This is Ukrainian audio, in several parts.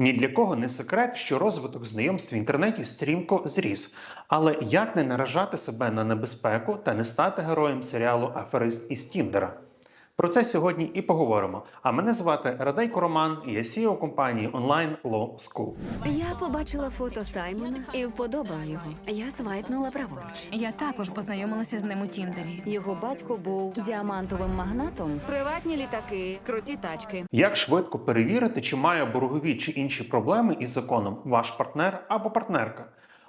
Ні для кого не секрет, що розвиток знайомств в інтернеті стрімко зріс. Але як не наражати себе на небезпеку та не стати героєм серіалу Аферист із Тіндера? Про це сьогодні і поговоримо. А мене звати Радейко Роман, і я CEO компанії Online Law School. Я побачила фото Саймона і вподобала його. Я свайпнула праворуч. Я також познайомилася з ним у Тіндері. Його батько був діамантовим магнатом. Приватні літаки, круті тачки. Як швидко перевірити, чи має боргові чи інші проблеми із законом ваш партнер або партнерка?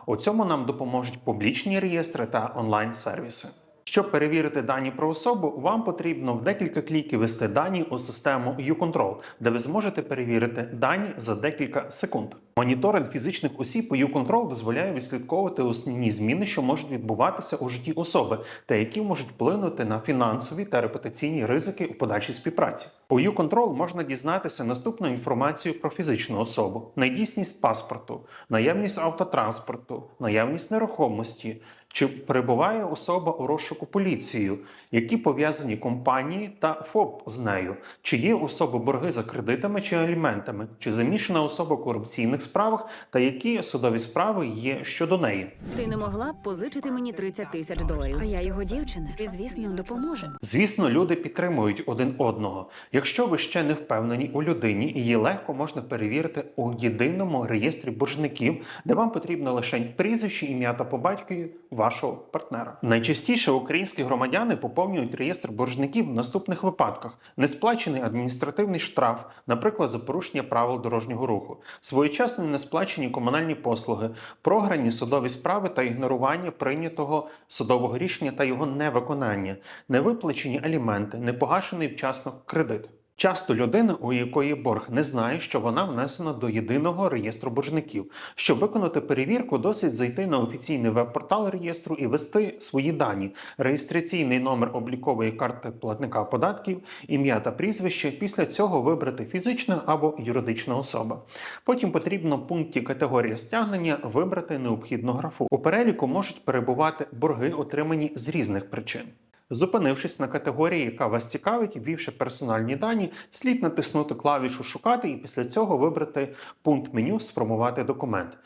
У цьому нам допоможуть публічні реєстри та онлайн-сервіси. Щоб перевірити дані про особу, вам потрібно в декілька кліків ввести дані у систему uControl, де ви зможете перевірити дані за декілька секунд. Моніторинг фізичних осіб у YouControl дозволяє відслідковувати основні зміни, що можуть відбуватися у житті особи, та які можуть вплинути на фінансові та репутаційні ризики у подальшій співпраці. У YouControl можна дізнатися наступну інформацію про фізичну особу: надійсність паспорту, наявність автотранспорту, наявність нерухомості. Чи перебуває особа у розшуку поліцією, які пов'язані компанії та ФОП з нею? Чи є особи борги за кредитами чи аліментами? Чи замішана особа корупційних справах, та які судові справи є щодо неї? Ти не могла б позичити мені 30 тисяч доларів. А я його дівчина. І звісно, допоможемо. Звісно, люди підтримують один одного. Якщо ви ще не впевнені у людині, її легко можна перевірити у єдиному реєстрі боржників, де вам потрібно лише прізвище, ім'я та по батькові вашого партнера. Найчастіше українські громадяни поповнюють реєстр боржників в наступних випадках: несплачений адміністративний штраф, наприклад, за порушення правил дорожнього руху, своєчасно несплачені комунальні послуги, програні судові справи та ігнорування прийнятого судового рішення та його невиконання, невиплачені аліменти, непогашений вчасно кредит. Часто людина, у якої борг не знає, що вона внесена до єдиного реєстру боржників. Щоб виконати перевірку, досить зайти на офіційний веб-портал реєстру і ввести свої дані: реєстраційний номер облікової карти платника податків, ім'я та прізвище. Після цього вибрати фізична або юридична особа. Потім потрібно в пункті категорія стягнення вибрати необхідну графу. У переліку можуть перебувати борги, отримані з різних причин. Зупинившись на категорії, яка вас цікавить, ввівши персональні дані, слід натиснути клавішу Шукати і після цього вибрати пункт меню Сформувати документ.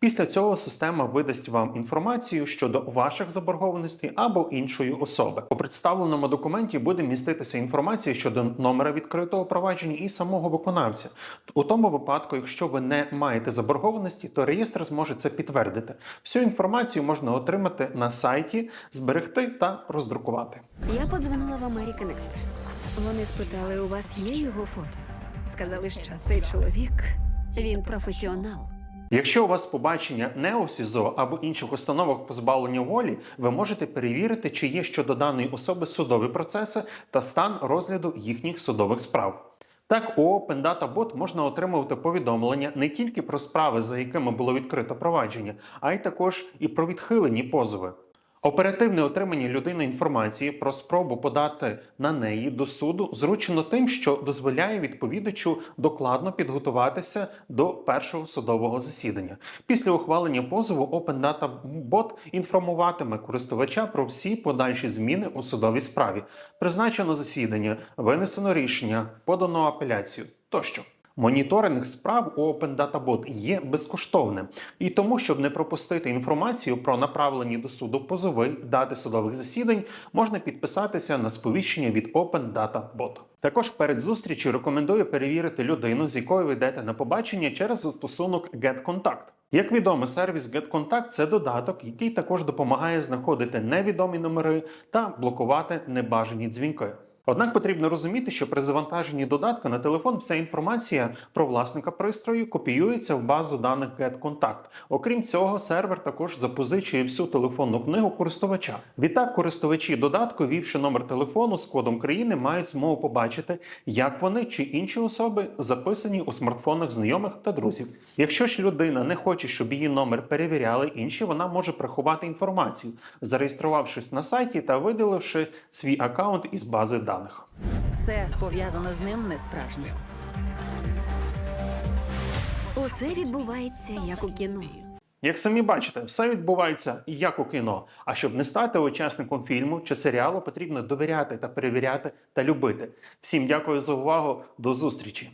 Після цього система видасть вам інформацію щодо ваших заборгованостей або іншої особи. У представленому документі буде міститися інформація щодо номера відкритого провадження і самого виконавця. У тому випадку, якщо ви не маєте заборгованості, то реєстр зможе це підтвердити. Всю інформацію можна отримати на сайті, зберегти та роздрукувати. Я подзвонила в American Express. Вони спитали, у вас є його фото? Сказали, що цей чоловік він професіонал. Якщо у вас побачення не у СІЗО або інших установах позбавлення волі, ви можете перевірити, чи є щодо даної особи судові процеси та стан розгляду їхніх судових справ. Так, у Open Data Bot можна отримувати повідомлення не тільки про справи, за якими було відкрито провадження, а й також і про відхилені позови. Оперативне отримання людини інформації про спробу подати на неї до суду зручно тим, що дозволяє відповідачу докладно підготуватися до першого судового засідання. Після ухвалення позову Open Data Bot інформуватиме користувача про всі подальші зміни у судовій справі. Призначено засідання, винесено рішення, подано апеляцію тощо. Моніторинг справ у Open Data Bot є безкоштовним, і тому, щоб не пропустити інформацію про направлені до суду позови, дати судових засідань, можна підписатися на сповіщення від Open Data Bot. Також перед зустрічю рекомендую перевірити людину, з якою ви йдете на побачення через застосунок GetContact. Як відомо, сервіс GetContact – це додаток, який також допомагає знаходити невідомі номери та блокувати небажані дзвінки. Однак потрібно розуміти, що при завантаженні додатка на телефон вся інформація про власника пристрою копіюється в базу даних GetContact. Окрім цього, сервер також запозичує всю телефонну книгу користувача. Відтак, користувачі додатку, ввівши номер телефону з кодом країни, мають змогу побачити, як вони чи інші особи записані у смартфонах знайомих та друзів. Якщо ж людина не хоче, щоб її номер перевіряли інші, вона може приховати інформацію, зареєструвавшись на сайті та видаливши свій аккаунт із бази даних. Все пов'язане з ним не справжнє. Усе відбувається як у кіно. Як самі бачите, все відбувається як у кіно. А щоб не стати учасником фільму чи серіалу, потрібно довіряти та перевіряти та любити. Всім дякую за увагу. До зустрічі!